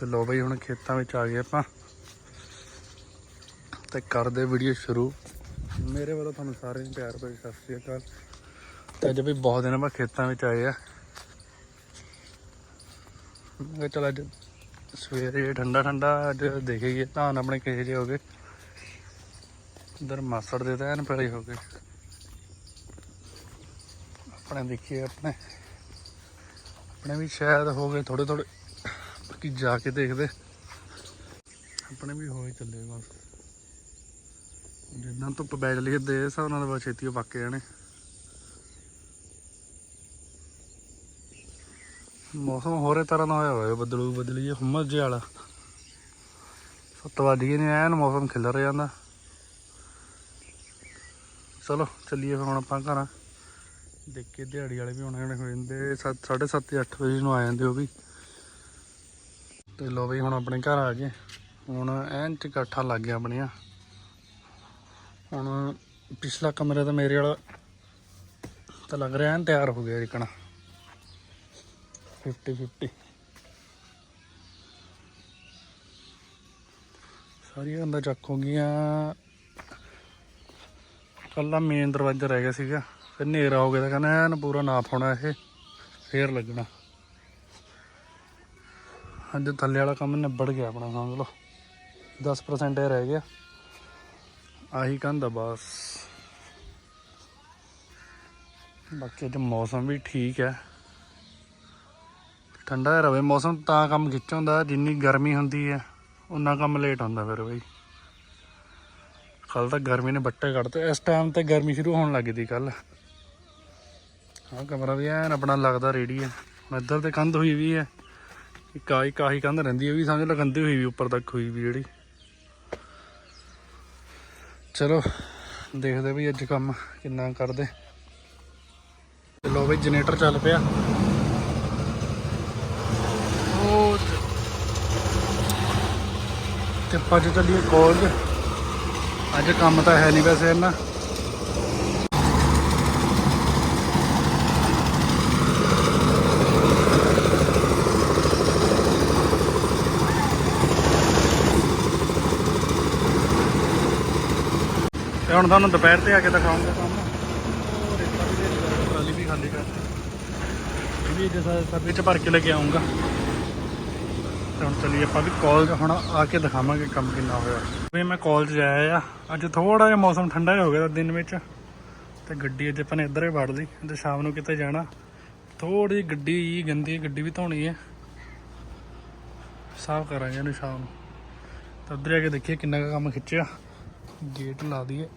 ਤੇ ਲੋ ਬਈ ਹੁਣ ਖੇਤਾਂ ਵਿੱਚ ਆ ਗਏ ਆਪਾਂ। ਤੇ ਕਰਦੇ ਵੀਡੀਓ ਸ਼ੁਰੂ। ਮੇਰੇ ਵੱਲੋਂ ਤੁਹਾਨੂੰ ਸਾਰਿਆਂ ਨੂੰ ਪਿਆਰ ਭਰੀ ਸਤਿ ਸ਼੍ਰੀ ਅਕਾਲ। ਤੇ ਅੱਜ ਵੀ ਬਹੁਤ ਦਿਨਾਂ ਬਾਅਦ ਖੇਤਾਂ ਵਿੱਚ ਆਏ ਆ। ਮੈਂ ਕਿਹਾ ਅੱਜ ਸਵੇਰੇ ਠੰਡਾ ਠੰਡਾ ਅੱਜ ਦੇਖੀਏ ਧਾਨ ਆਪਣੇ ਕਿਹੋ ਜਿਹੇ ਹੋ ਗਏ। ਇਧਰ ਮਾਸੜ ਦੇ ਤਾਂ ਐਨ ਪਰੇ ਹੋ ਗਏ। ਆਪਣੇ ਦੇਖੀਏ ਆਪਣੇ। ਆਪਣੇ ਵੀ ਸ਼ਾਇਦ ਹੋ ਗਏ ਥੋੜੇ ਥੋੜੇ ਬਾਕੀ ਜਾ ਕੇ ਦੇਖਦੇ। ਆਪਣੇ ਵੀ ਹੋਏ ਚੱਲੇ ਬਸ। ਜਿੱਦਾਂ ਧੁੱਪ ਬੈਠ ਲਈ ਦੇ ਹਿਸਾਬ ਨਾਲ ਬਸ ਛੇਤੀ ਪੱਕ ਜਾਣੇ। ਮੌਸਮ ਹੋਰੇ ਤਰ੍ਹਾਂ ਦਾ ਹੋਇਆ ਹੋਇਆ, ਬੱਦਲੂ ਬਦਲੀ ਜਿਹਾ ਹੁਮਸ ਜਿਹਾ ਵਾਲਾ। ਸੱਤ ਵੱਜ ਗਏ ਨੇ, ਐਨ ਮੌਸਮ ਖਿਲਰ ਜਾਂਦਾ। ਚਲੋ, ਚੱਲੀਏ ਫਿਰ ਹੁਣ ਆਪਾਂ ਘਰਾਂ। ਦੇਖ ਕੇ ਦਿਹਾੜੀ ਵਾਲੇ ਵੀ ਆਉਣੇ ਹੋਣੇ ਹੋ ਜਾਂਦੇ 7:30 ਅੱਠ ਵਜੇ ਨੂੰ ਆ ਜਾਂਦੇ ਉਹ ਵੀ। ਤੇ ਲੋ ਬਈ, ਹੁਣ ਆਪਣੇ ਘਰ ਆ ਗਏ। ਹੁਣ ਐਨ ਚ ਇਕੱਠਾ ਲੱਗ ਗਿਆ ਆਪਣੀਆਂ ਹੁਣ ਪਿਛਲਾ ਕਮਰਾ ਤਾਂ ਮੇਰੇ ਵਾਲਾ ਤਾਂ ਲੱਗ ਰਿਹਾ, ਐਨ ਤਿਆਰ ਹੋ ਗਿਆ ਜਿਕਣਾ 50 50 ਸਾਰੀਆਂ ਅੰਦਰ ਚੱਕ ਹੋ ਗਈਆਂ। ਕੱਲਾ ਮੇਨ ਦਰਵਾਜ਼ਾ ਰਹਿ ਗਿਆ ਸੀਗਾ, ਫਿਰ ਹਨੇਰਾ ਹੋ ਗਿਆ ਤਾਂ ਕਹਿੰਦਾ ਐਨ ਪੂਰਾ ਨਾਪ ਹੋਣਾ ਇਹ, ਫੇਰ ਲੱਗਣਾ। ਅੱਜ ਥੱਲੇ ਵਾਲਾ ਕੰਮ ਨਿਬੜ ਗਿਆ ਆਪਣਾ, ਸਮਝ ਲਓ। 10% ਇਹ ਰਹਿ ਗਿਆ। ਆਹੀ ਕੰਧ ਆ ਬਸ। ਬਾਕੀ ਅੱਜ ਮੌਸਮ ਵੀ ਠੀਕ ਹੈ। ਠੰਡਾ ਰਵੇ ਮੌਸਮ, ਤਾਂ ਕੰਮ ਖਿੱਚ ਹੁੰਦਾ ਜਿੰਨੀ ਗਰਮੀ ਹੁੰਦੀ ਹੈ ਉਨਾ ਕੰਮ ਲੇਟ ਹੁੰਦਾ ਫਿਰ ਬਈ। ਕੱਲ ਤਾਂ ਗਰਮੀ ਨੇ ਬੱਟੇ ਕੱਢਤੇ, ਇਸ ਟਾਈਮ ਤੇ ਗਰਮੀ ਸ਼ੁਰੂ ਹੋਣ ਲੱਗੀ ਦੀ ਕੱਲ ਹਾਂ ਕਮਰਾ ਵੀ ਐਨ ਆਪਣਾ ਲੱਗਦਾ ਰੇਡੀ ਹੈ। ਹੁਣ ਇੱਧਰ ਤੇ ਕੰਧ ਹੋਈ ਵੀ ਹੈ। ਆਹੀ ਕਾਹੀ ਕੰਧ ਰਹਿੰਦੀ ਹੈ ਵੀ ਸਮਝ ਲਓ ਕੰਧ ਹੋਈ ਵੀ ਉੱਪਰ ਤੱਕ ਹੋਈ ਵੀ ਜਿਹੜੀ। ਚਲੋ ਦੇਖਦੇ ਵੀ ਅੱਜ ਕੰਮ ਕਿੰਨਾ ਕਰਦੇ। ਲੋ ਬਈ ਜਨਰੇਟਰ ਚੱਲ ਪਿਆ। ਉਹ ਤੇ- ਅੱਜ ਚੱਲੀਏ ਕਾਲਜ ਅੱਜ ਕੰਮ ਤਾਂ ਹੈ ਨਹੀਂ ਵੈਸੇ ਇਹਨਾਂ ਹੁਣ ਤੁਹਾਨੂੰ ਦੁਪਹਿਰ ਤੇ ਆ ਕੇ ਦਿਖਾਉਂਗਾ। ਕੰਮ ਉਹ ਟਰਾਲੀ ਵੀ ਖਾਲੀ ਕਰ ਵੀ ਜਿਸ ਸਰਵੇ ਚ ਭਰ ਕੇ ਲੈ ਕੇ ਆਉਂਗਾ। ਹੁਣ ਚੱਲੀਏ ਆਪਾਂ ਵੀ ਕਾਲਜ ਹੁਣ ਆ ਕੇ ਦਿਖਾਵਾਂਗੇ ਕੰਮ ਕਿੰਨਾ ਹੋਇਆ। ਵੀ ਮੈਂ ਕਾਲਜ ਜਾਇਆ ਆ। ਅੱਜ ਥੋੜਾ ਜਿਹਾ ਮੌਸਮ ਠੰਡਾ ਹੋ ਗਿਆ ਦਿਨ ਵਿੱਚ। ਤੇ ਗੱਡੀ ਅੱਜ ਆਪਾਂ ਨੇ ਇੱਧਰ ਹੀ ਵੜ ਲਈ ਤੇ ਸ਼ਾਮ ਨੂੰ ਕਿਤੇ ਜਾਣਾ। ਥੋੜੀ ਜਿਹੀ ਗੱਡੀ ਗੰਦੀ ਗੱਡੀ ਵੀ ਧੋਣੀ ਹੈ ਸਾਫ਼ ਕਰਾਂਗੇ ਇਹਨੂੰ ਸ਼ਾਮ ਨੂੰ। ਤਾਂ ਉੱਧਰ ਆ ਕੇ ਦੇਖੀਏ ਕਿੰਨਾ ਕੁ ਕੰਮ ਖਿੱਚਿਆ। ਗੇਟ ਲਾ ਦਈਏ।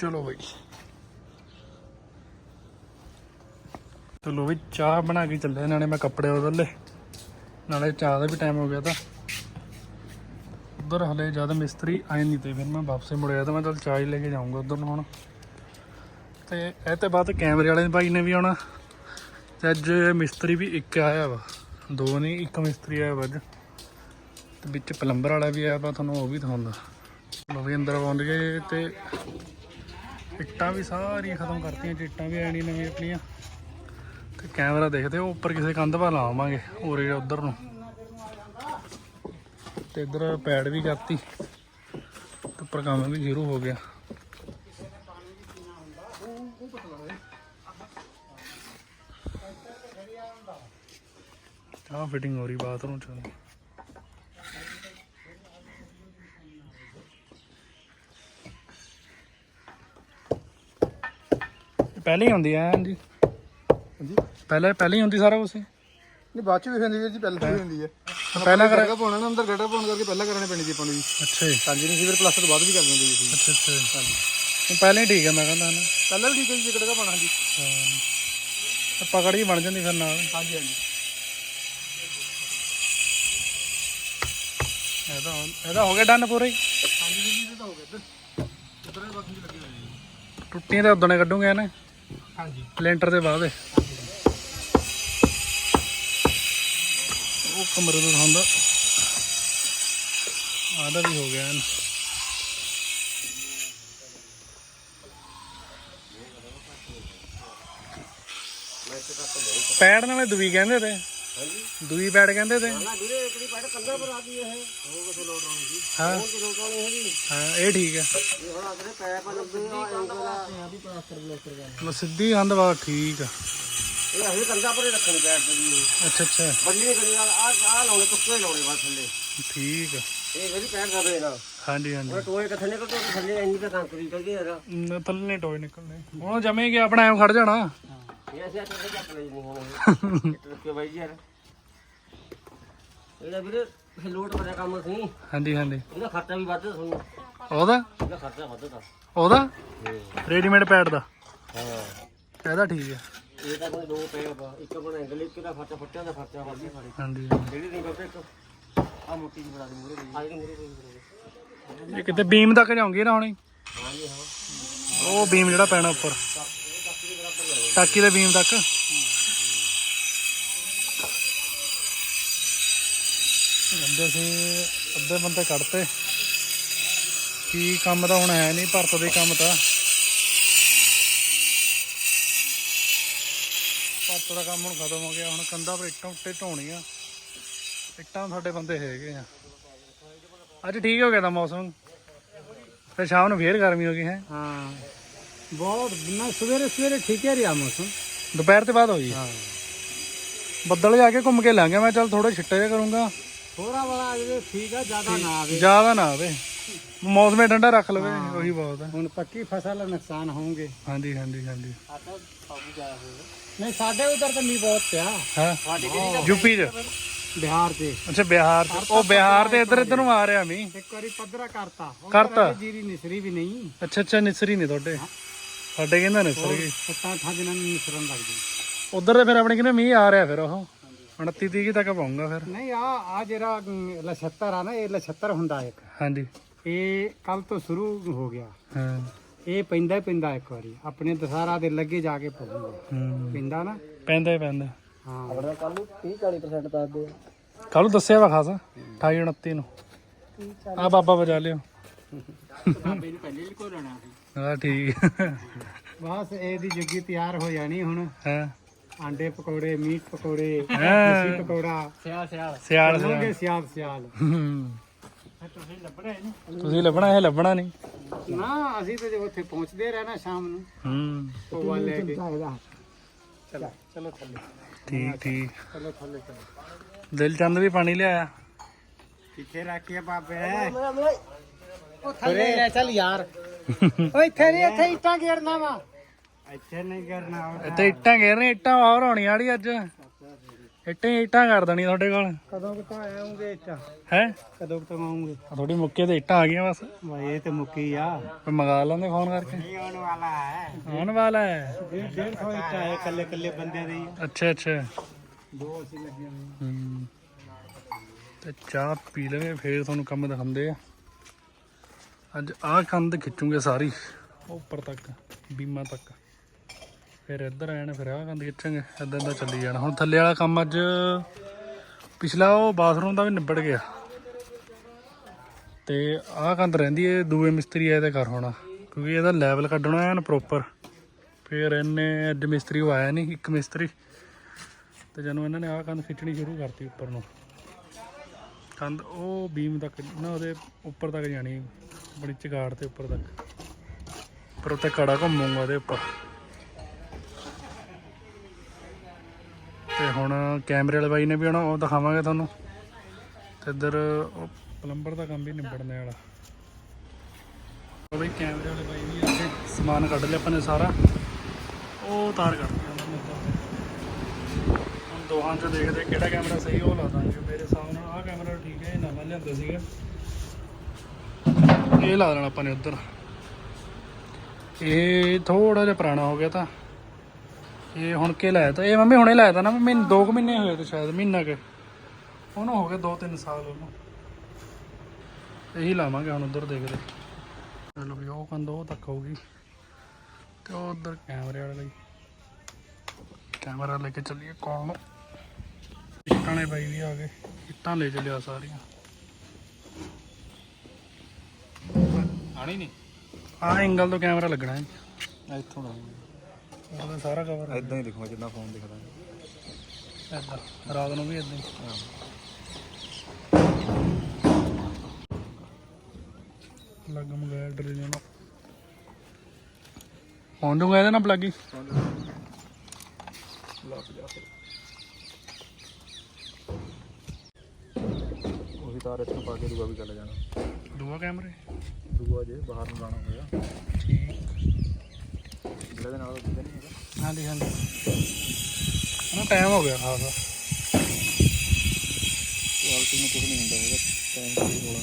ਚਲੋ ਬਈ। ਚਲੋ ਵੀ ਚਾਹ ਬਣਾ ਕੇ ਚੱਲੇ ਨਾਲੇ ਮੈਂ ਕੱਪੜੇ ਬਦਲ ਲਏ। ਨਾਲੇ ਚਾਹ ਦਾ ਵੀ ਟਾਈਮ ਹੋ ਗਿਆ ਤਾਂ। ਉਧਰ ਹਲੇ ਜ਼ਿਆਦਾ ਮਿਸਤਰੀ ਆਏ ਨਹੀਂ ਤੇ ਫਿਰ ਮੈਂ ਵਾਪਸੇ ਮੁੜਿਆ ਤਾਂ ਮੈਂ ਚਲ ਚਾਹ ਹੀ ਲੈ ਕੇ ਜਾਊਂਗਾ ਉਧਰ ਨੂੰ ਹੁਣ। ਤੇ ਇਹ ਤੇ ਬਾਅਦ ਕੈਮਰੇ ਵਾਲੇ ਭਾਈ ਨੇ ਵੀ ਆਉਣਾ। ਤੇ ਅੱਜ ਮਿਸਤਰੀ ਵੀ ਇੱਕ ਆਇਆ ਵਾ। ਦੋ ਨਹੀਂ, ਇੱਕ ਮਿਸਤਰੀ ਆਇਆ ਵਾ ਅੱਜ। ਤੇ ਵਿੱਚ ਪਲੰਬਰ ਵਾਲਾ ਵੀ ਆਇਆ ਵਾ, ਤੁਹਾਨੂੰ ਉਹ ਵੀ ਦਿਖਾਉਂਦਾ। ਲੋ ਵੀ ਅੰਦਰ ਪਹੁੰਚ ਗਏ ਤੇ ਇੱਟਾਂ ਵੀ ਸਾਰੀਆਂ ਖਤਮ ਕਰਤੀਆਂ, ਚਿੱਟਾਂ ਵੀ ਆਣੀ ਨਵੀਆਂ ਆਪਣੀਆਂ। ਤੇ ਕੈਮਰਾ ਦੇਖਦੇ, ਉਹ ਉੱਪਰ ਕਿਸੇ ਕੰਧ 'ਪਾ ਲਾਵਾਂਗੇ ਉਰੇ ਉਧਰ ਨੂੰ। ਤੇ ਇਧਰ ਪੈਡ ਵੀ ਕਰਤੀ, ਤੇ ਉੱਪਰ ਕੰਮ ਵੀ ਸ਼ੁਰੂ ਹੋ ਗਿਆ। ਆਹ ਫਿਟਿੰਗ ਹੋ ਰਹੀ ਬਾਥਰੂਮ ਚ। ਪਹਿਲੇ ਹੀ ਹੁੰਦੀ ਐ ਜੀ। ਹਾਂਜੀ। ਪਹਿਲੇ ਪਹਿਲੇ ਹੀ ਹੁੰਦੀ ਸਾਰਾ ਕੁਝ ਨਹੀਂ ਬਾਅਦ ਚ ਵੀ ਹੁੰਦੀ ਹੈ ਜੀ ਪਹਿਲਾਂ ਵੀ ਹੁੰਦੀ ਹੈ ਪਹਿਲਾਂ ਕਰ ਗੜਾ ਪਾਉਣਾ ਨਾ ਅੰਦਰ ਗੜਾ ਪਾਉਣ ਕਰਕੇ ਪਹਿਲਾਂ ਕਰਨੇ ਪੈਣੀ ਸੀ ਆਪਾਂ ਨੂੰ ਜੀ ਅੱਛਾ ਜੀ। ਹਾਂਜੀ ਨਹੀਂ ਸੀ ਫਿਰ ਪਲੱਸ ਤੋਂ ਬਾਅਦ ਵੀ ਕਰ ਦਿੰਦੇ ਜੀ ਅਸੀਂ। ਅੱਛਾ ਅੱਛਾ। ਹਾਂਜੀ। ਪਹਿਲੇ ਹੀ ਠੀਕ ਹੈ ਮੈਂ ਕਹਿੰਦਾ ਨਾ ਪਹਿਲਾਂ ਵੀ ਠੀਕ ਹੈ ਜੀ ਗੜਾ ਪਾਉਣਾ ਹਾਂਜੀ। ਹਾਂ। ਪਕੜ ਹੀ ਬਣ ਜਾਂਦੀ ਫਿਰ ਨਾਲ। ਹਾਂਜੀ ਹਾਂਜੀ। ਇਹਦਾ ਇਹਦਾ ਹੋ ਗਿਆ ਡਨ ਪੂਰਾ ਹੀ। ਹਾਂਜੀ ਜੀ ਇਹ ਤਾਂ ਹੋ ਗਿਆ। ਇੱਧਰ ਇੱਧਰ ਬਾਕੀ ਲੱਗੇ ਹੋਏ ਜੀ। ਟੁੱਟੀਆਂ ਤਾਂ ਉਦਣੇ ਕੱਢੂਗੇ ਨਾ ਹਾਂਜੀ। ਲੈਂਟਰ ਦੇ ਬਾਅਦ ਉਹ ਕਮਰੇ ਤੋਂ ਹੁੰਦਾ ਆਦਾ ਵੀ ਹੋ ਗਿਆ ਐਨ ਪੈੜ ਨਾਲੇ ਦੂਈ ਕਹਿੰਦੇ ਤੇ। ਹਾਂਜੀ। ਦੂਈ ਪੈੜ ਕਹਿੰਦੇ ਤੇ। ਨਾ ਵੀਰੇ ਇੱਕ ਦੀ ਪੈਟ ਕੰਧਾਂ ਪਰ ਆ ਗਈ ਇਹ। ਉਹ ਕਿਥੇ ਲੋਡ ਆਉਣੀ ਸੀ? ਹਾਂ। ਉਹ ਕਿਲੋ ਕਾਣੀ ਹੈਗੀ? ਹਾਂ ਇਹ ਠੀਕ ਹੈ ਇਹ ਹੁਣ ਅਗਲੇ ਪੈਪ ਲੱਗੇ ਆ ਐਂਗਲ ਆ ਵੀ ਪਲਾਸਟਰ ਬਲੋਸਟਰ ਦਾ ਮੈਂ ਸਿੱਧੀ ਕੰਧ ਵਾ ਠੀਕ ਆ। ਇਹ ਅਸੀਂ ਕੰਧਾਂ ਪਰੇ ਰੱਖਣੀ ਪੈਪ ਦੀ ਅੱਛਾ ਅੱਛਾ। ਬੱਲੀ ਨਹੀਂ ਕਰੀ ਆ ਆ ਲਾਉਣੇ ਕੁੱਕੇ ਲਾਉਣੇ ਬਸ ਥੱਲੇ। ਠੀਕ ਆ। ਇਹ ਜਿਹੜੀ ਪੈਪ ਦਵੇ ਨਾ ਹਾਂਜੀ ਹਾਂਜੀ। ਉਹ ਟੋਏ ਕਿੱਥੇ ਨਿਕਲਦੇ ਥੱਲੇ ਇੰਨੀ ਤਾਂ ਕੰਕਰੀਟ ਹੈਗੀ। ਯਾਰ ਥੱਲੇ ਨੀ ਟੋਏ ਨਿਕਲਣੇ। ਹੁਣ ਜਮੇ ਆਪਣਾ ਐਂ ਖੜ ਜਾਣਾ। ਇਹ ਅਸੀਂ ਇੱਥੇ ਚੱਕ ਲਈ ਨਹੀਂ ਹੁਣ ਇਹ। ਟਰੱਕੇ ਬਾਈ ਜੀ ਯਾਰ। ਇਹਦਾ ਵੀਰੇ ਲੋਡ ਬੜਾ ਕੰਮ ਸੀ। ਹਾਂਜੀ ਹਾਂਜੀ। ਇਹਦਾ ਖਰਚਾ ਵੀ ਵੱਧ ਤੁਹਾਨੂੰ। ਉਹਦਾ? ਇਹਦਾ ਖਰਚਾ ਵੱਧ ਦਾ ਉਹਦਾ? ਰੈਡੀਮੇਡ ਪੈਡ ਦਾ? ਹਾਂ। ਇਹਦਾ ਠੀਕ ਆ। ਇਹ ਤਾਂ ਕੋਈ ਦੋ ਪੈਪ ਆ ਇੱਕ ਬਣਾ ਐਂਗਲ ਇੱਕ ਦਾ ਖਰਚਾ ਫੱਟਿਆਂ ਦਾ ਖਰਚਾ ਵੱਧ ਗਿਆ ਸਾਡੇ ਹਾਂਜੀ ਜਿਹੜੀ ਨਹੀਂ ਕਰਦੇ ਇੱਕ। ਆ ਮੋਟੀ ਜਿਹੀ ਬਣਾ ਦੇ ਮੂਰੇ ਆ ਜਿਹੜੀ ਮੂਰੇ ਕੋਈ ਇਹ ਕਿਤੇ ਬੀਮ ਤੱਕ ਜਾਉਂਗੀ ਨਾ ਹੁਣੀ? ਹਾਂ ਉਹ ਬੀਮ ਜਿਹੜਾ ਪੈਣਾ ਉੱਪਰ। ਟਾਕੀ ਦੇ ਬੀਮ ਤੱਕ। ਬੰਦੇ ਸੀ, ਅੱਧੇ ਬੰਦੇ ਕੱਢਤੇ। ਕੀ ਕੰਮ ਤਾਂ ਹੁਣ ਹੈ ਨਹੀਂ, ਭਰਤ ਦੇ ਕੰਮ ਤਾਂ। ਭਰਤ ਦਾ ਕੰਮ ਹੁਣ ਖਤਮ ਹੋ ਗਿਆ, ਹੁਣ ਕੰਧਾਂ ਪਰ ਇੱਟਾਂ ਉੱਤੇ ਢਾਉਣੀਆਂ ਇੱਟਾਂ ਸਾਡੇ ਬੰਦੇ ਹੈਗੇ ਆ। ਅੱਜ ਠੀਕ ਹੋ ਗਿਆ ਤਾਂ ਮੌਸਮ? ਫਿਰ ਸ਼ਾਮ ਨੂੰ ਫੇਰ ਗਰਮੀ ਹੋ ਗਈ ਹੈ। ਹਾਂ। ਬਹੁਤ ਨਾ ਸਵੇਰੇ ਸਵੇਰੇ ਠੀਕ ਹੈ ਰਿਹਾ ਮੌਸਮ। ਦੁਪਹਿਰ ਤੇ ਬਾਅਦ ਹੋਈ ਹਾਂ। ਬੱਦਲ ਜਾ ਕੇ ਘੁੰਮ ਕੇ ਲੰਘ ਗਿਆ ਮੈਂ ਚੱਲ ਥੋੜਾ ਛਿੱਟੇ ਜਿਹਾ ਕਰੂੰਗਾ। ਥੋੜਾ ਬੜਾ ਅਜੇ ਠੀਕ ਆ ਜ਼ਿਆਦਾ ਨਾ ਆਵੇ। ਜ਼ਿਆਦਾ ਨਾ ਆਵੇ। ਮੌਸਮੇ ਠੰਡਾ ਰੱਖ ਲਵੇ ਉਹੀ ਬਹੁਤ ਹੈ ਹੁਣ ਪੱਕੀ ਫਸਲ ਨੁਕਸਾਨ ਹੋਣਗੇ ਹਾਂਜੀ ਹਾਂਜੀ ਹਾਂਜੀ। ਨਹੀਂ ਸਾਡੇ ਉਧਰ ਤਾਂ ਮੀਂਹ ਬਹੁਤ ਪਿਆ। ਹਾਂ। ਯੂਪੀ ਚ? ਬਿਹਾਰ ਤੇ ਅੱਛਾ ਬਿਹਾਰ ਚ। ਉਹ ਬਿਹਾਰ ਦੇ ਇੱਧਰ ਇੱਧਰ ਨੂੰ ਆ ਰਿਹਾ ਮੀਂਹ। ਇੱਕ ਵਾਰੀ ਪੱਧਰਾ ਕਰਤਾ। ਕਰਤਾ? ਜੀਰੀ ਨਿਸਰੀ ਵੀ ਨਹੀਂ। ਅੱਛਾ ਅੱਛਾ ਨਿਸਰੀ ਨਹੀਂ ਤੁਹਾਡੇ। ਸਾਡੇ ਕਹਿੰਦਾ ਨਿਸਰ ਗਈ ਸੱਤਾਂ ਅੱਠਾਂ ਦਿਨਾਂ ਨੂੰ ਨਿਸਰਨ ਲੱਗ ਗਈ ਉਧਰ ਤੇ ਫਿਰ ਆਪਣੇ ਕਹਿੰਦੇ ਮੀਂਹ ਆ ਰਿਹਾ ਫਿਰ ਉਹ। 29 ਤੀਹ ਤੱਕ ਪਾਉਂਗਾ ਫਿਰ। ਨਹੀਂ ਆ ਆ ਜਿਹੜਾ ਅਮ, ਲਛੱਤਰ ਆ ਨਾ ਇਹ ਲਛੱਤਰ ਹੁੰਦਾ ਇੱਕ। ਹਾਂਜੀ। ਇਹ ਕੱਲ ਤੋਂ ਸ਼ੁਰੂ ਹੋ ਗਿਆ। ਹਾਂ। ਇਹ ਪੈਂਦਾ ਹੀ ਪੈਂਦਾ ਇੱਕ ਵਾਰੀ। ਆਪਣੇ ਦਸਹਰਾ ਦੇ ਲੱਗੇ ਜਾ ਕੇ ਪਊਗਾ। ਹੂੰ। ਪੈਂਦਾ ਨਾ? ਪੈਂਦਾ ਹੀ ਪੈਂਦਾ। ਹਾਂ। ਆਪਣਾ ਕੱਲ ਨੂੰ 30 40% ਦੱਸਦੇ ਆ ਕੱਲ ਨੂੰ ਦੱਸਿਆ ਵਾ ਖਾਸ। 28 29 ਨੂੰ। ਆ ਬਾਬਾ ਬਜਾ ਲਿਓ। ਬਾਬੇ ਨੂੰ ਪਹਿਲੇ ਹੀ ਘੋਲਣਾ ਸੀ। ਹਾਂ ਠੀਕ। ਬਸ ਇਹਦੀ ਜੁਗੀ ਤਿਆਰ ਹੋ ਜਾਣੀ ਹੁਣ। ਹਾਂ। ਆਂਡੇ ਪਕੌੜੇ ਮੀਟ ਪਕੌੜੇ ਹਾਂ। ਲੱਸੀ ਪਕੌੜਾ। ਸਿਆਲ ਸਿਆਲ। ਸਿਆਲ ਸਿਆਲ। ਸਿਆਲ ਹੂੰ। ਤੁਸੀਂ ਲੱਭਣਾ ਇਹਨੂੰ? ਤੁਸੀਂ ਲੱਭਣਾ ਇਹ ਲੱਭਣਾ ਨਹੀਂ। ਨਾ ਅਸੀਂ ਤਾਂ ਜੇ ਉੱਥੇ ਪਹੁੰਚਦੇ ਰਹਿਣਾ ਸ਼ਾਮ ਨੂੰ। ਹੂੰ। ਕੋਵਾ ਲੈ ਕੇ ਚਲੋ ਚਲੋ ਥੱਲੇ। ਠੀਕ ਠੀਕ। ਚਲੋ ਥੱਲੇ ਚਲੋ। ਦਿਲ ਚੰਦ ਵੀ ਪਾਣੀ ਲਿਆਇਆ। ਕਿੱਥੇ ਰੱਖੀਏ ਬਾਬੇ। ਉਹ ਥੱਲੇ ਲੈ ਚੱਲ ਯਾਰ। ਓ ਇੱਥੇ ਨਹੀਂ ਇੱਥੇ ਇੱਟਾਂ ਗੇਰਨਾ ਵਾ। ਇੱਥੇ ਨਹੀਂ ਕਰਨਾ ਇੱਥੇ ਇੱਟਾਂ ਘੇਰਨੇ ਇੱਟਾਂ ਹੋਰ ਹੋਣੀ ਵਾਲੀ ਅੱਜ। ਇੱਟਾਂ ਹੀ ਇੱਟਾਂ ਕਰ ਦੇਣੀ ਤੁਹਾਡੇ ਕੋਲ। ਕਦੋਂ ਕਿਤੋਂ ਆਉਂਗੇ ਇੱਟਾਂ? ਹੈ? ਕਦੋਂ ਕਿਤੋਂ ਆਉਂਗੇ? ਥੋੜੀ ਮੁੱਕੇ ਤੇ ਇੱਟਾਂ ਆ ਗਈਆਂ ਬਸ। ਵਾ ਇਹ ਤੇ ਮੁੱਕੀ ਆ। ਕੋਈ ਮੰਗਾ ਲੈਂਦੇ ਫੋਨ ਕਰਕੇ। ਨਹੀਂ ਆਉਣ ਵਾਲਾ ਹੈ। ਆਉਣ ਵਾਲਾ ਹੈ। ਡੇਢ ਡੇਢ ਸੌ ਇੱਟਾਂ ਹੈ ਕੱਲੇ ਕੱਲੇ ਬੰਦੇ ਦੀ ਅੱਛਾ ਅੱਛਾ। ਦੋ ਅਸੀਂ ਲੱਗੇ ਹੋਏ ਹੂੰ। ਤੇ ਚਾਹ ਪੀ ਲਵੇ ਫੇਰ ਤੁਹਾਨੂੰ ਕੰਮ ਦਿਖਾਉਂਦੇ ਆ। ਅੱਜ ਆਹ ਕੰਧ ਖਿੱਚੂਗੇ ਸਾਰੀ। ਉੱਪਰ ਤੱਕ, ਬੀਮਾ ਤੱਕ। ਫਿਰ ਇੱਧਰ ਆਣਾ ਫਿਰ ਆਹ ਕੰਧ ਖਿੱਚਾਂਗੇ ਏਦਾਂ ਦਾ ਚੱਲੀ ਜਾਣਾ। ਹੁਣ ਥੱਲੇ ਵਾਲਾ ਕੰਮ ਅੱਜ ਪਿਛਲਾ ਉਹ ਬਾਥਰੂਮ ਦਾ ਵੀ ਨਿਬੜ ਗਿਆ। ਤੇ ਆਹ ਕੰਧ ਰਹਿੰਦੀ ਏ, ਦੂਏ ਮਿਸਤਰੀ ਆਏ ਤੇ ਕਰ ਹੋਣਾ। ਕਿਉਂਕਿ ਇਹਦਾ ਲੈਵਲ ਕੱਢਣਾ ਐਨ ਪ੍ਰੋਪਰ ਫਿਰ ਇਹਨੇ ਅੱਜ ਮਿਸਤਰੀ ਉਹ ਆਇਆ ਨਹੀਂ, ਇੱਕ ਮਿਸਤਰੀ। ਤੇ ਜਦੋਂ ਇਹਨਾਂ ਨੇ ਆਹ ਕੰਧ ਖਿੱਚਣੀ ਸ਼ੁਰੂ ਕਰਤੀ ਉੱਪਰ ਨੂੰ। ਕੰਧ ਉਹ ਬੀਮ ਤੱਕ ਨਾ ਉਹਦੇ ਉੱਪਰ ਤੱਕ ਜਾਣੀ, ਬੜੀ ਚਗਾੜ ਤੇ ਉੱਪਰ ਤੱਕ। ਪਰ ਉੱਤੇ ਕੜਾ ਘੁੰਮੂਗਾ ਉਹਦੇ ਉੱਪਰ। ਤੇ ਹੁਣ ਕੈਮਰੇ ਵਾਲੇ ਬਾਈ ਨੇ ਵੀ ਆਉਣਾ, ਉਹ ਦਿਖਾਵਾਂਗੇ ਤੁਹਾਨੂੰ। ਤੇ ਇੱਧਰ ਉਹ ਪਲੰਬਰ ਦਾ ਕੰਮ ਵੀ ਨਿਬੜਨੇ ਵਾਲਾ। ਉਹ ਬਈ ਕੈਮਰੇ ਵਾਲੇ ਬਾਈ ਵੀ ਇੱਥੇ ਸਮਾਨ ਕੱਢ ਲਿਆ ਆਪਾਂ ਨੇ ਸਾਰਾ। ਉਹ ਤਾਰ ਕੱਢ ਦਿੱਤੀ ਉਹਨਾਂ ਨੇ ਇੱਧਰ। ਹੁਣ ਦੋਹਾਂ ਚ ਦੇਖਦੇ ਕਿਹੜਾ ਕੈਮਰਾ ਸਹੀ ਉਹ ਲਾ ਦਾਂਗੇ ਮੇਰੇ ਹਿਸਾਬ ਨਾਲ ਆਹ ਕੈਮਰਾ ਠੀਕ ਹੈ ਇਹ ਨਵਾਂ ਲਿਆਂਦਾ ਸੀਗਾ। ਇਹ ਲਾ ਦੇਣਾ ਆਪਾਂ ਨੇ ਉੱਧਰ। ਇਹ ਥੋੜਾ ਜਿਹਾ ਪੁਰਾਣਾ ਹੋ ਗਿਆ ਤਾਂ। ਇਹ ਹੁਣ ਕੇ ਲਾਇਆ ਤਾਂ? ਇਹ ਮੰਮੀ ਹੁਣੇ ਲਾਇਆ ਤਾਂ ਨਾ, ਮੰਮੀ 2 ਮਹੀਨੇ ਹੋਏ ਤੇ ਸ਼ਾਇਦ, ਮਹੀਨਾ ਕੇ। ਉਹਨੂੰ ਹੋ ਗਏ 2-3 ਸਾਲ ਉਹਨੂੰ। ਇਹੀ ਲਾਵਾਂਗੇ ਹੁਣ ਉਧਰ ਦੇਖਦੇ। ਚਲੋ ਵੀ ਉਹ ਕੰਧ ਉਹ ਤੱਕ ਹੋਊਗੀ। ਤੇ ਉਹ ਉੱਧਰ ਕੈਮਰੇ ਵਾਲੇ ਲਈ। ਕੈਮਰਾ ਲੈ ਕੇ ਚੱਲੀਏ ਕੋਲ। ਨੂੰ ਇੱਟਾਂ ਵਾਲੇ ਬਾਈ ਵੀ ਆ ਗਏ ਇੱਟਾਂ ਲੈ ਚੱਲਿਆ ਸਾਰੀਆਂ। ਆਣੀ ਨਹੀਂ? ਆਹ ਐਂਗਲ ਤੋਂ ਕੈਮਰਾ ਲੱਗਣਾ ਹੈ। ਇੱਥੋਂ ਉਹਦਾ ਸਾਰਾ ਕਵਰ ਇਦਾਂ ਹੀ ਦਿਖੂਗਾ ਜਿੰਨਾ ਫੋਨ ਦਿਖਦਾ ਏਦਾਂ ਰਾਤ ਨੂੰ ਵੀ ਏਦਾਂ ਹੀ। ਪਲੱਗ ਮੰਗਾਇਆ ਡਰੇ ਨੇ। ਹੁਣ ਦੂੰਗਾ ਇਹਦੇ ਨਾਲ ਪਲੱਗ ਹੀ। ਉਹੀ ਤਾਰ ਇੱਥੋਂ ਪਾ ਕੇ ਦੂਆ ਵੀ ਚੱਲ ਜਾਣਾ। ਦੂਆ ਕੈਮਰੇ? ਦੂਆ ਜੇ ਬਾਹਰ ਨੂੰ ਲਾਣਾ ਹੋਇਆ। ਠੀਕ। ਜਿਹੜੇ ਦੇ ਨਾਲ ਉਹ ਨਹੀਂ ਹੈਗਾ। ਹਾਂਜੀ ਹਾਂਜੀ। ਉਹਨੂੰ ਟਾਈਮ ਹੋ ਗਿਆ ਖਾਸਾ ਕੁਆਲਿਟੀ ਨੂੰ ਕੁਝ ਨਹੀਂ ਹੁੰਦਾ ਹੈਗਾ ਟਾਈਮ ਕੋਈ ਰੋਲਾ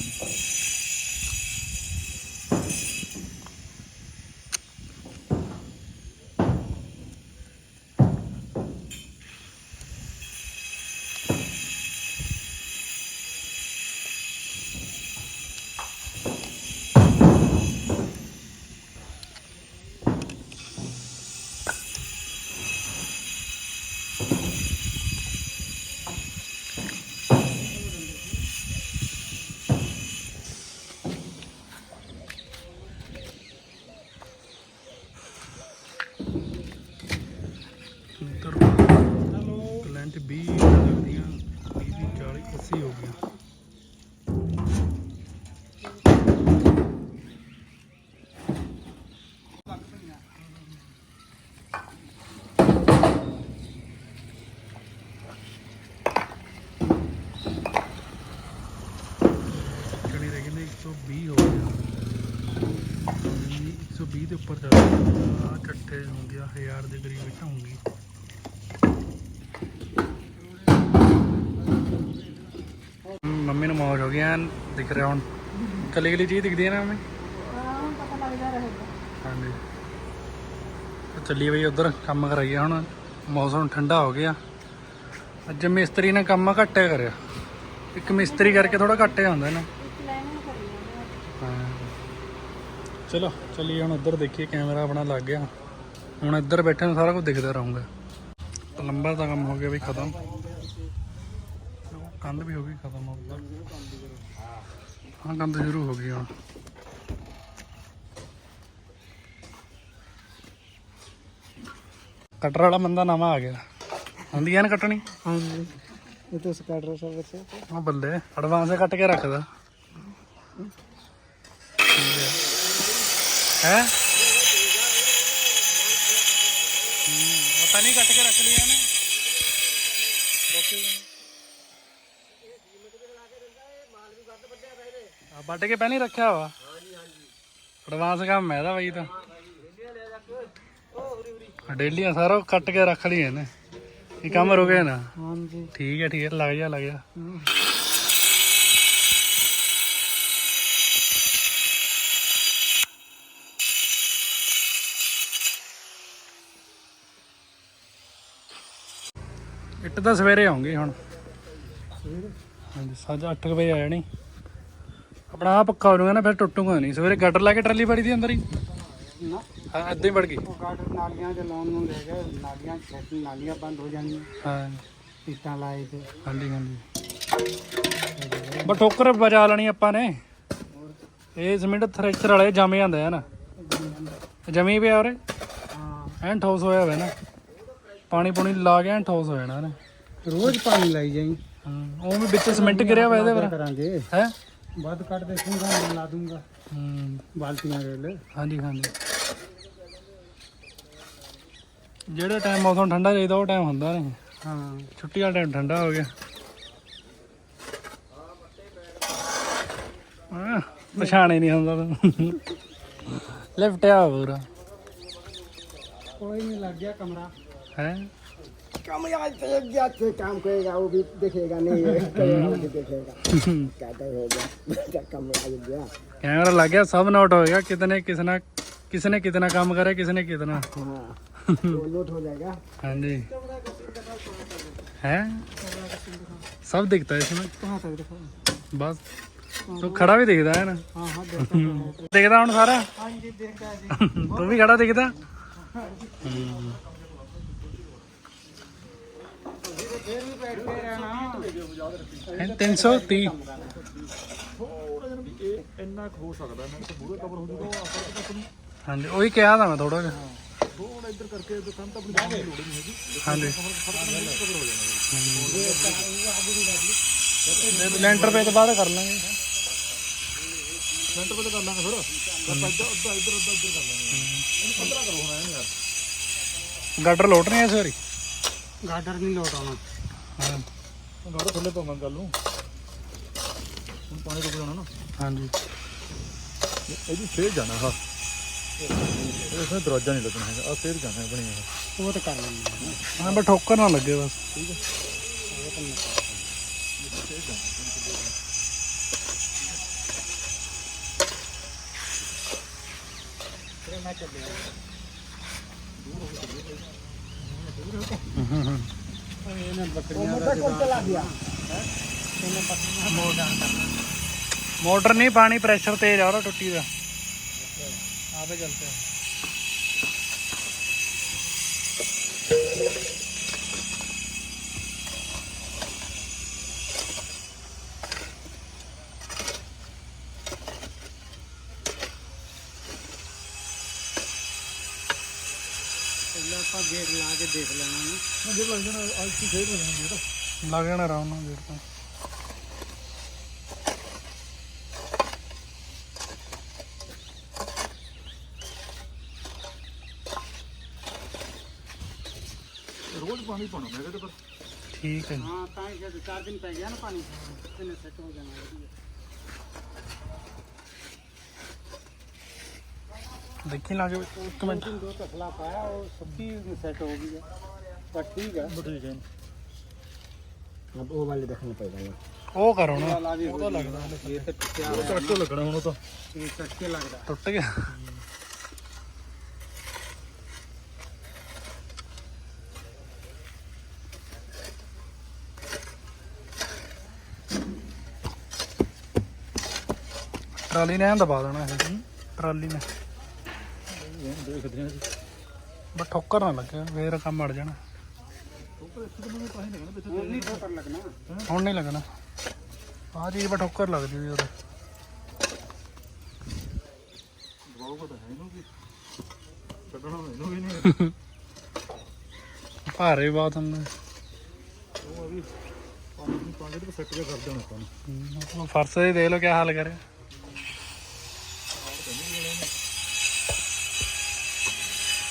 ਦੇ ਉੱਪਰ ਚੱਲ ਇਕੱਠੇ ਹੋ ਗਿਆ 1000 ਦੇ ਕਰੀਬ ਵਿੱਚ ਹੋਊਗੀ ਮੰਮੀ ਨੂੰ ਮੌਜ ਹੋ ਗਿਆ ਦਿਖ ਰਿਹਾ ਹੁਣ। ਕੱਲੀ ਕੱਲੀ ਚੀਜ਼ ਦਿਖਦੀ ਹੈ ਨਾ ਮੰਮੀ? ਹਾਂਜੀ। ਚੱਲੀ ਚੱਲੀਏ ਬਈ ਉਧਰ, ਕੰਮ ਕਰਾਈਏ ਹੁਣ। ਮੌਸਮ ਠੰਡਾ ਹੋ ਗਿਆ। ਅੱਜ ਮਿਸਤਰੀ ਨੇ ਕੰਮ ਘੱਟੇ ਕਰਿਆ। ਇੱਕ ਮਿਸਤਰੀ ਕਰਕੇ ਥੋੜਾ ਘੱਟੇ ਹੁੰਦਾ ਨਾ ਹਾਂ ਚਲੋ ਚੱਲੀਏ ਹੁਣ ਉੱਧਰ ਦੇਖੀਏ ਕੈਮਰਾ ਆਪਣਾ ਲੱਗ ਗਿਆ। ਹੁਣ ਇੱਧਰ ਬੈਠੇ ਨੂੰ ਸਾਰਾ ਕੁਝ ਦਿਖਦਾ ਰਹੂੰਗਾ। ਲੰਬਾ ਦਾ ਕੰਮ ਹੋ ਗਿਆ ਵੀ ਖਤਮ। ਕੰਧ ਵੀ ਹੋ ਗਈ ਖਤਮ ਉੱਧਰ ਹਾਂ ਕੰਧ ਸ਼ੁਰੂ ਹੋ ਗਈ ਹੁਣ। ਕਟਰ ਵਾਲਾ ਬੰਦਾ ਨਵਾਂ ਆ ਗਿਆ। ਹੁੰਦੀ ਐਨ ਕੱਟਣੀ? ਹਾਂਜੀ। ਇਹ ਤਾਂ ਸਕੈਟਰ ਸਰਵਿਸ ਹਾਂ ਬੱਲੇ ਐਡਵਾਂਸ ਕੱਟ ਕੇ ਰੱਖਦਾ ਹੈ? ਪਤਾ ਨਹੀਂ ਕੱਟ ਕੇ ਰੱਖ ਲਿਆ ਨੇ ਆ ਵੱਢ ਕੇ ਪਹਿਲਾਂ ਹੀ ਰੱਖਿਆ ਵਾ। ਐਡਵਾਂਸ ਕੰਮ ਹੈ ਇਹਦਾ ਬਾਈ ਤਾਂ। ਡੇਲੀ ਆ ਸਾਰਾ ਕੱਟ ਕੇ ਰੱਖ ਲਈ ਇਹਨੇ। ਇਹ ਕੰਮ ਰੁਕੇ ਨਾ। जी ਠੀਕ ਹੈ ਠੀਕ ਹੈ ਲੱਗ ਜਾ ਲੱਗ ਜਾ। ਇੱਟ ਤਾਂ ਸਵੇਰੇ ਆਉਂਗੇ ਹੁਣ। ਹਾਂਜੀ ਸਾਜ 8 ਵਜੇ ਆ ਜਾਣੀ। ਆਪਣਾ ਆ ਪੱਕਾ ਹੋ ਜਾਊਗਾ ਨਾ ਫਿਰ ਟੁੱਟੂਗਾ ਨਹੀਂ। ਸਵੇਰੇ ਗਟਰ ਲਾ ਕੇ ਟਰਾਲੀ ਫੜੀ ਦੀ ਅੰਦਰ ਹੀ? ਹਾਂ ਹੀ ਵੜ ਗਈ। ਉਹ ਗਾਰਡਨ ਨਾਲੀਆਂ ਦੇ ਲਾਉਣ ਨੂੰ ਲੈ ਗਏ। ਨਾਲੀਆਂ ਛੱਡ ਨਾਲੀਆਂ ਬੰਦ ਹੋ ਜਾਣੀਆਂ। ਹਾਂ। ਇੱਟਾਂ ਲਾਏ ਤੇ। ਹਾਂਜੀ ਹਾਂਜੀ। ਬਟ ਠੋਕਰ ਬਜਾ ਲੈਣੀ ਆਪਾਂ ਨੇ। ਇਹ ਸਿਮੈਂਟ ਥ੍ਰੈਸ਼ਰ ਵਾਲੇ ਜੰਮ ਜਾਂਦੇ ਆ ਨਾ। ਜਮੀ ਪਿਆ ਉਰੇ? ਹਾਂ। ਐਨ ਠੋਸ ਹੋਇਆ ਹੋਇਆ ਨਾ। ਪਾਣੀ ਪਾਣੀ ਲਾ ਕੇ ਠੋਸ ਹੋ ਜਾਣਾ ਨਾ ਰੋਜ਼ ਪਾਣੀ ਲਾਈ ਜਾਈ। ਉਹ ਵੀ ਵਿੱਚ ਸਿਮੈਂਟ ਗਿਰਿਆ ਵਾ ਇਹਦੇ ਪਰ। ਕਰਾਂਗੇ। ਹੈ? ਵੱਧ ਕੱਢ ਦੇ ਸੂਗਾ ਲਾ ਦੂੰਗਾ। ਹੂੰ। ਬਾਲਟੀਆਂ ਦੇ ਲੈ ਹਾਂਜੀ ਹਾਂਜੀ। ਜਿਹੜਾ ਟਾਈਮ ਮੌਸਮ ਠੰਡਾ ਚਾਹੀਦਾ ਉਹ ਟਾਈਮ ਹੁੰਦਾ ਨਹੀਂ। ਹਾਂ। ਛੁੱਟੀ ਵਾਲਾ ਟਾਈਮ ਠੰਡਾ ਹੋ ਗਿਆ। ਹਾਂ ਪਛਾਣੇ ਨਹੀਂ ਹੁੰਦਾ ਤੈਨੂੰ। ਲਿਫਟ ਆ ਪੂਰਾ। ਕੋਈ ਨਹੀਂ ਲੱਗ ਗਿਆ ਕਮਰਾ। है? यार तो एक से तो काम करेगा वो भी देखेगा नहीं तो हम्म। देखेगा। कम गया कैमरा लग गया सब नोट हो गया कितने किसना किसने कितना काम करे किसने कितना। हाँ नोट हो जाएगा। हाँ जी। है? सब दिखता है इसमें? बस। तो खड़ा भी दिखता है ना? दिखता हूँ। सारा? तू भी खड़ा दिखता? ਫਿਰ ਵੀ ਬੈਠ ਕੇ ਰਹਿਣਾ ਹਾਂਜੀ ਉਹੀ ਕਿਹਾ ਤਾਂ ਮੈਂ ਥੋੜਾ ਜਿਹਾ। ਥੋੜਾ ਇੱਧਰ ਕਰਕੇ ਤਾਂ ਤਾਂ ਆਪਣੀ ਜਾਨ ਦੀ ਨਹੀਂ ਹੈਗੀ ਹਾਂਜੀ। ਲੈਂਟਰ ਪੇ ਤੋਂ ਬਾਅਦ ਕਰ ਲਾਂਗੇ। ਸੈਂਟਰ ਤੇ ਕਰ ਲਾਂਗੇ ਫਿਰ ਆਪਾਂ ਅੱਧਾ ਇੱਧਰ ਅੱਧਾ ਇੱਧਰ ਕਰ ਲਾਂਗੇ। ਇਹਨੂੰ 15 ਕਰੋ ਹੁਣ ਯਾਰ। ਗਾਡਰ ਲੋਟ ਨਹੀਂ ਐ ਸੋਰੀ ਗਾਡਰ ਨਹੀਂ ਲੋਟ ਆਉਣਾ। ਹਾਂ। ਗਾੜਾ ਥੱਲੇ ਪਾਵਾਂ ਗੱਲ ਨੂੰ। ਹੁਣ ਪਾਣੀ ਰੁਕ ਜਾਣਾ ਨਾ। ਹਾਂਜੀ। ਇਹਦੀ ਫੇਰ ਜਾਣਾ ਹਾਂ ਇਹ ਸੇ ਦਰਵਾਜ਼ਾ ਨਹੀਂ ਲੱਗਣਾ ਹੈਗਾ ਆ ਫੇਰ ਜਾਣਾ ਹੈ ਬਣੀ ਇਹ ਉਹ ਤਾਂ ਕਰ ਲੈਂਦੇ ਹਾਂ ਬਸ ਠੋਕਰ ਨਾ ਲੱਗੇ ਬਸ। ਇਹਨਾਂ ਬੱਕਰੀਆਂ ਦਾ ਚਲਾ ਗਿਆ ਮੋਟਰ ਨਹੀਂ ਪਾਣੀ ਪ੍ਰੈਸ਼ਰ ਤੇਜ਼ ਆ ਰਿਹਾ ਟੁੱਟੀ ਦਾ। ਆਪੇ ਚਲਤੇ ਰੋਜ਼ ਪਾਣੀ ਪਾਉਣਾ ਮੈਂ ਕਿਹਾ ਪਰ ਠੀਕ ਹੈ ਹਾਂ ਤਾਂ ਇਹ ਜਦ 4 ਦਿਨ ਪੈ ਗਿਆ ਨਾ ਪਾਣੀ। ਤੇ ਨੇ ਸੈੱਟ ਹੋ ਜਾਣਾ ਵਧੀਆ। देखी लागे एक मिनट ਦਿਨ ਦੋ ਤਸਲਾ ਪਾਇਆ ਉਹ ਸੱਤੀ ਸੈੱਟ ਹੋ ਗਈ ਹੈ ਪਰ ਠੀਕ ਹੈ ਠੀਕ ਹੈ अब वो वाले देखने पड़ेगा ਉਹ ਕਰੋ ਨਾ वाला भी ਉਹਦਾ ਲੱਗਦਾ ये तो क्या ਉਹ ਕੱਟ ਤੋਂ ਲੱਗਣਾ ਹੁਣ ਉਹ ਤਾਂ ये कटके लग रहा ਟੁੱਟ ਗਿਆ ਟਰਾਲੀ ਨੇ ਐਂ ਦਬਾ ਦੇਣਾ ਇਹ ਟਰਾਲੀ ਨੇ ਕਰਦੇ ਹਾਂ ਦੇਖਦੇ ਠੋਕਰ ਨਾ ਲੱਗੇ ਫੇਰ ਕੰਮ ਅੜ ਜਾਣਾ। ਹੁਣ ਨਹੀਂ ਲੱਗਣਾ। ਆ ਚੀਜ਼ ਬਸ ਠੋਕਰ ਲੱਗਦੀ ਜੀ ਭਾਰੇ ਬਾਤ ਹੁੰਦਾ। ਉਹ ਵੀ ਪੰਜ ਪੰਜ ਸੈੱਟ ਕਰ ਦੇਣਾ ਆਪਾਂ ਨੂੰ। ਦੇ ਲੋ ਕੀ ਹਾਲ ਕਰਿਆ।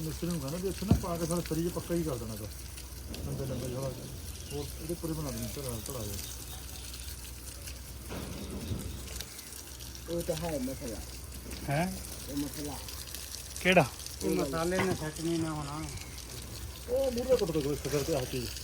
ਮਿਸਤਰੀ ਨੂੰ ਕਹਿੰਦਾ ਇੱਥੇ ਨਾ ਪਾ ਕੇ ਸਾਰਾ ਤਰੀ ਪੱਕਾ ਹੀ ਕਰ ਦੇਣਾ ਤਾਂ ਲੰਬੇ ਲੰਬੇ ਜਵਾ ਹੋਰ ਇਹਦੇ ਪੂਰੇ ਬਣਾ ਦੇਣੇ ਚੜਾ ਚੜਾ ਉਹ ਤਾਂ ਹੈ ਮਸਲਾ। ਹੈ? ਇਹ ਮਸਲਾ। ਕਿਹੜਾ? ਇਹ ਮਸਾਲੇ। ਨੇ ਸੱਟ ਨਹੀਂ ਨਾ ਹੋਣਾ। ਉਹ ਮੂਰੇ ਕੱਟ ਦੋ ਇਸ ਕਰਕੇ ਚੀਜ਼।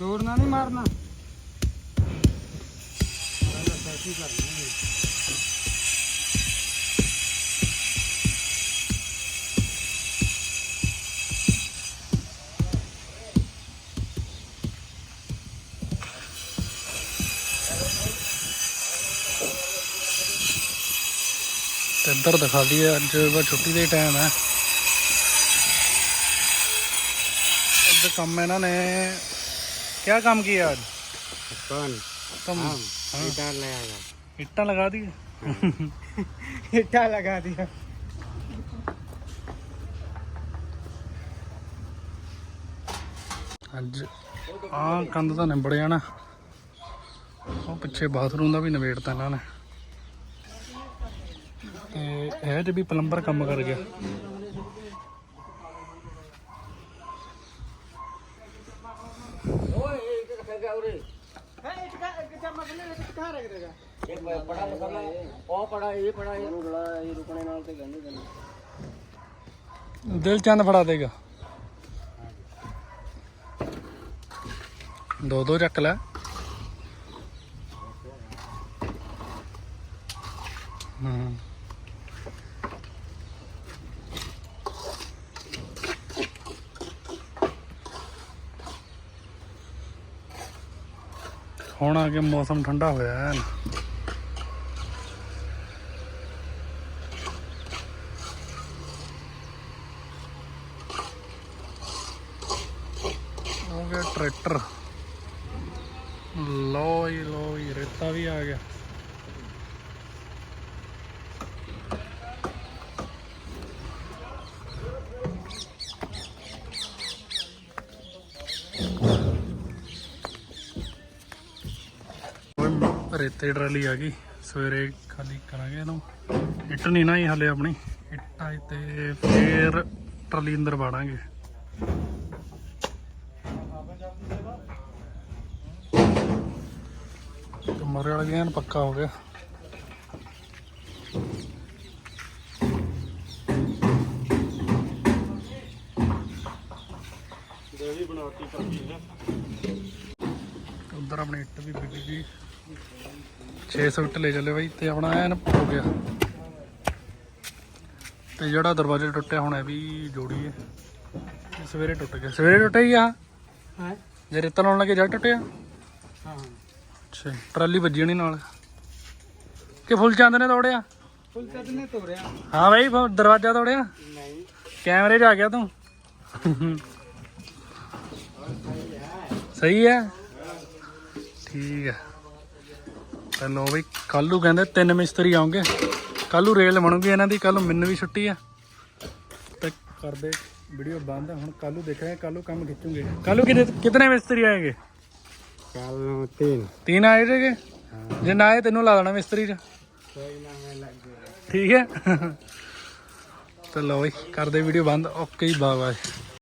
ਦੌੜਨਾ ਨਹੀਂ ਮਾਰਨਾ। ਪਹਿਲਾਂ ਸੈਟਿੰਗ ਕਰਨਾ ਹੈ ਇੱਧਰ ਦਿਖਾ ਅੱਜ ਛੁੱਟੀ ਦੇ ਟਾਈਮ ਹੈ। ਇੱਧਰ ਕੰਮ ਇਹਨਾਂ ਨੇ ਕਿਆ ਕੰਮ ਕੀਤਾ ਅੱਜ कौन ਕੰਮ इधर ले आएगा ਇੱਟਾਂ ਲਗਾ ਦੀ इट्टा लगा दिया ਅੱਜ ਆਹ ਕੰਧ ਤਾਂ ਨਿਬੜ ਜਾਣਾ ਉਹ ਪਿੱਛੇ ਬਾਥਰੂਮ ਦਾ ਵੀ ਨਿਬੇੜਤਾ ਇਹਨਾਂ ਨੇ ਤੇ ਇਹ ਤੇ ਵੀ ਪਲੰਬਰ ਕੰਮ ਕਰ ਗਿਆ ਬੜਾ ਮਸਾਲਾ ਉਹ ਪੜਾ ਇਹ ਪੜਾ ਇਹ। ਰੁਕਣਾ ਇਹ ਰੁਕਣੇ ਨਾਲ ਤੇ ਕਹਿੰਦੇ ਤੈਨੂੰ ਦਿਲ ਚੰਦ ਫੜਾ ਦੇਗਾ। ਦੋ ਦੋ ਚੱਕ ਲੈ। ਹੂੰ। ਹੁਣ ਆ ਕੇ ਮੌਸਮ ਠੰਡਾ ਹੋਇਆ ਹੋ ਗਿਆ ਟਰੈਕਟਰ ਲੋ ਜੀ ਲੋ ਜੀ ਰੇਤਾ ਵੀ ਆ ਗਿਆ ਓਏ ਰੇਤੇ ਟਰਾਲੀ ਆ ਗਈ। ਸਵੇਰੇ ਖਾਲੀ ਕਰਾਂਗੇ ਇਹਨੂੰ। ਇੱਟ ਨਹੀਂ ਨਾ ਹੀ ਹਲੇ ਆਪਣੀ। ਇੱਟਾਂ ਤੇ ਫੇਰ ਟਰਾਲੀ ਅੰਦਰ ਵਾੜਾਂਗੇ। ਕਮਰੇ ਵਾਲਾ ਵੀ ਪੱਕਾ ਹੋ ਗਿਆ। ਦੇਵੀ ਬਣਾਤੀ ਪੱਕੀ ਨਾ ਉਧਰ ਆਪਣੀ ਇੱਟ ਵੀ ਵਿਕ ਗਈ 600 ਇੱਟ ਲੈ ਚੱਲੇ ਬਾਈ ਤੇ ਆਪਣਾ ਐਨ ਹੋ ਗਿਆ। ਤੇ ਜਿਹੜਾ ਦਰਵਾਜ਼ਾ ਟੁੱਟਿਆ ਹੁਣ ਇਹ ਵੀ ਜੋੜੀ ਹੈ। ਇਹ ਸਵੇਰੇ ਟੁੱਟ ਗਿਆ। ਸਵੇਰੇ ਟੁੱਟਿਆ ਹੀ ਆ? ਹਾਂ? ਜੇ ਰੇਤਾ ਲਾਉਣ ਲੱਗੇ ਜਦ ਟੁੱਟਿਆ? ਹਾਂ ਅੱਛਾ ਟਰਾਲੀ ਵੱਜੀ ਨਹੀਂ ਨਾਲ। ਕਿ ਫੁੱਲ ਚੰਦ ਨੇ ਤੋੜਿਆ? ਫੁੱਲ ਚੰਦ ਨੇ ਤੋੜਿਆ। ਹਾਂ ਬਾਈ ਫ- ਦਰਵਾਜ਼ਾ ਤੋੜਿਆ? ਨਹੀਂ। ਕੈਮਰੇ 'ਚ ਆ ਗਿਆ ਤੂੰ? ਸਹੀ ਹੈ। ਠੀਕ ਹੈ। ਤਾਂ ਲੋ ਬਈ ਕੱਲੂ ਕਹਿੰਦੇ ਤਿੰਨ ਮਿਸਤਰੀ ਆਉਂਗੇ ਕੱਲੂ ਰੇਲ ਬਣੂਗੀ ਇਹਨਾਂ ਦੀ ਕੱਲੂ ਮੈਨੂੰ ਵੀ ਛੁੱਟੀ ਆ। ਤੇ ਕਰਦੇ ਵੀਡੀਓ ਬੰਦ ਹੁਣ ਕੱਲੂ ਦੇਖਾਂਗੇ ਕੱਲੂ ਕੰਮ ਖਿੱਚੂਗੇ। ਕੱਲੂ ਕਿਤੇ ਕਿਤਨੇ ਮਿਸਤਰੀ ਆਏਗੇ? ਕੱਲ ਤਿੰਨ। ਤਿੰਨ ਆਏ ਜੇਗੇ ਜੇ ਨਾ ਆਏ ਤੈਨੂੰ ਲਾ ਦੇਣਾ ਮਿਸਤਰੀ ਚ। ਠੀਕ ਹੈ? ਤਾਂ ਲੋ ਬਈ ਕਰਦੇ ਵੀਡੀਓ ਬੰਦ ਓਕੇ ਬਾਏ ਬਾਏ